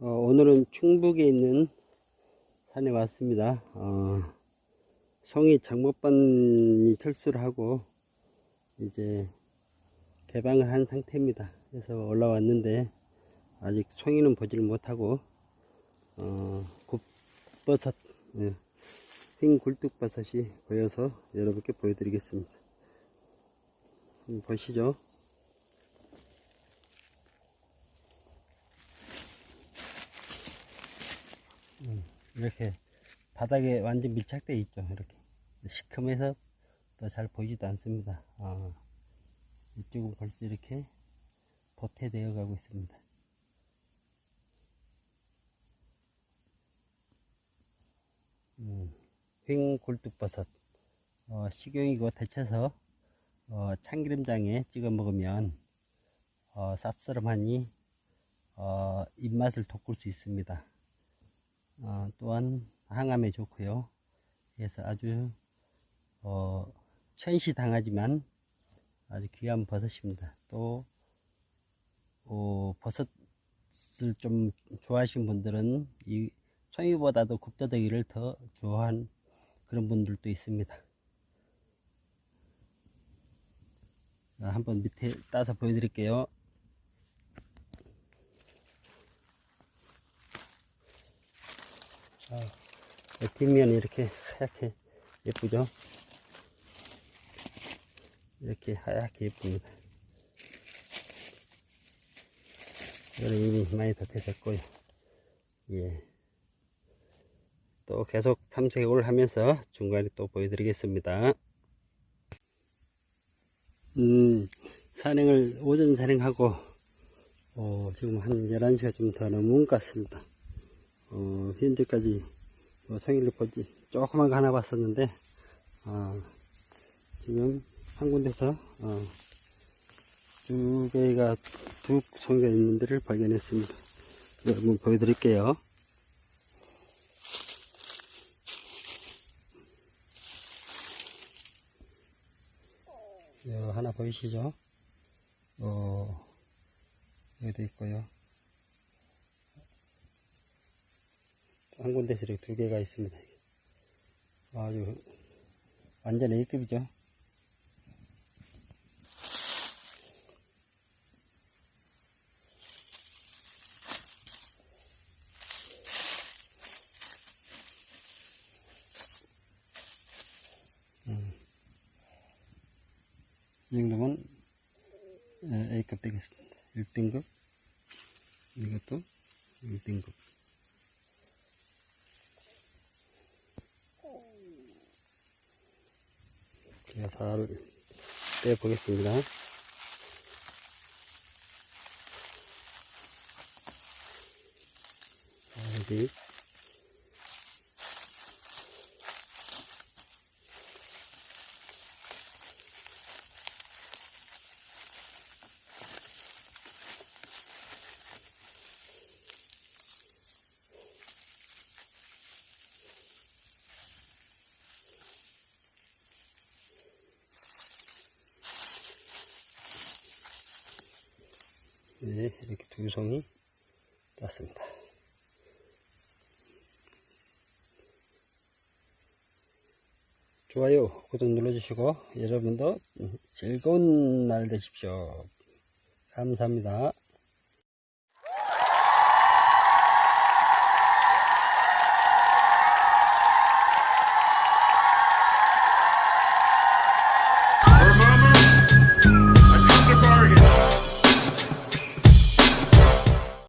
어, 오늘은 충북에 있는 산에 왔습니다. 어, 송이 장목반이 철수를 하고 이제 개방을 한 상태입니다. 그래서 올라왔는데 아직 송이는 보지를 못하고 어, 곱버섯, 예, 흰 굴뚝버섯이 보여서 여러분께 보여드리겠습니다. 보시죠. 이렇게 바닥에 완전 밀착되어 있죠. 이렇게 시커매서 또 잘 보이지도 않습니다. 아, 이쪽은 벌써 이렇게 도태되어 가고 있습니다. 음, 횡골뚝버섯 어, 식용이고 데쳐서 어, 참기름장에 찍어 먹으면 어, 쌉싸름하니 어, 입맛을 돋굴 수 있습니다. 어, 또한 항암에 좋고요. 그래서 아주 어, 천시당하지만 아주 귀한 버섯입니다. 또 어, 버섯을 좀 좋아하시는 분들은 이 송이보다도 굽더더기를 더 좋아하는 그런 분들도 있습니다. 자, 한번 밑에 따서 보여드릴게요. 뒷면이 이렇게 하얗게 예쁘죠? 이렇게 하얗게 예쁩니다. 이거는 이미 많이 덧해졌고요. 예. 또 계속 탐색을 하면서 중간에 또 보여드리겠습니다. 음, 산행을, 오전 산행하고, 어, 지금 한 11시가 좀 더 넘은 것 같습니다. 어, 현재까지 뭐 보지 조그만 거 하나 봤었는데 어, 지금 한 군데서 어, 두 개가 두 송이가 있는 데를 발견했습니다. 이거 한번 보여드릴게요. 이거 하나 보이시죠? 어, 여기도 있고요. 한 군데서 이렇게 두 개가 있습니다. 아주 완전 A급이죠. 음. 이 정도면 에, A급 되겠습니다. 1등급 이것도 1등급 제가 잘 빼보 네, 이렇게 두 송이 땄습니다. 좋아요, 구독 눌러주시고 여러분도 즐거운 날 되십시오. 감사합니다.